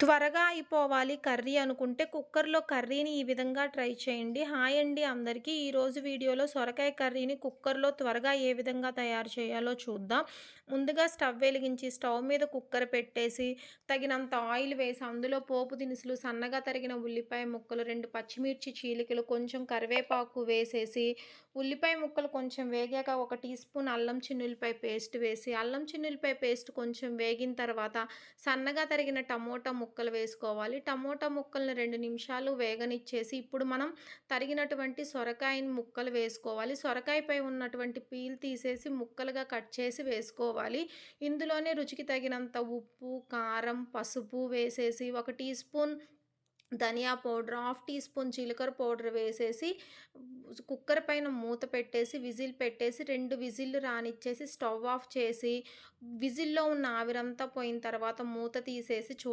త్వరగా అయిపోవాలి కర్రీ అనుకుంటే కుక్కర్లో కర్రీని ఈ విధంగా ట్రై చేయండి. హాయ్ అండి అందరికీ. ఈరోజు వీడియోలో సొరకాయ కర్రీని కుక్కర్లో త్వరగా ఏ విధంగా తయారు చేయాలో చూద్దాం. ముందుగా స్టవ్ వెలిగించి స్టవ్ మీద కుక్కర్ పెట్టేసి తగినంత ఆయిల్ వేసి అందులో పోపు దినుసులు సన్నగా తరిగిన ఉల్లిపాయ ముక్కలు రెండు పచ్చిమిర్చి చీలికలు కొంచెం కరివేపాకు వేసేసి ఉల్లిపాయ ముక్కలు కొంచెం వేగాక ఒక టీ స్పూన్ అల్లం చిన్నులపాయ పేస్ట్ వేసి అల్లం చిన్నులపాయ పేస్ట్ కొంచెం వేగిన తర్వాత సన్నగా తరిగిన టమోటా ముక్కలు వేసుకోవాలి. టమోటా ముక్కలను రెండు నిమిషాలు వేగనిచ్చేసి ఇప్పుడు మనం తరిగినటువంటి సొరకాయని ముక్కలు వేసుకోవాలి. సొరకాయపై ఉన్నటువంటి పీల్ తీసేసి ముక్కలుగా కట్ చేసి వేసుకోవాలి. ఇందులోనే రుచికి తగినంత ఉప్పు కారం పసుపు వేసేసి ఒక టీ స్పూన్ ధనియా పౌడర్ హాఫ్ టీ స్పూన్ జీలకర్ర పౌడర్ వేసేసి కుక్కర్ పైన మూత పెట్టేసి విజిల్ పెట్టేసి రెండు విజిల్లు రానిచ్చేసి స్టవ్ ఆఫ్ చేసి విజిల్లో ఉన్న ఆవిరంతా పోయిన తర్వాత మూత తీసేసి చూ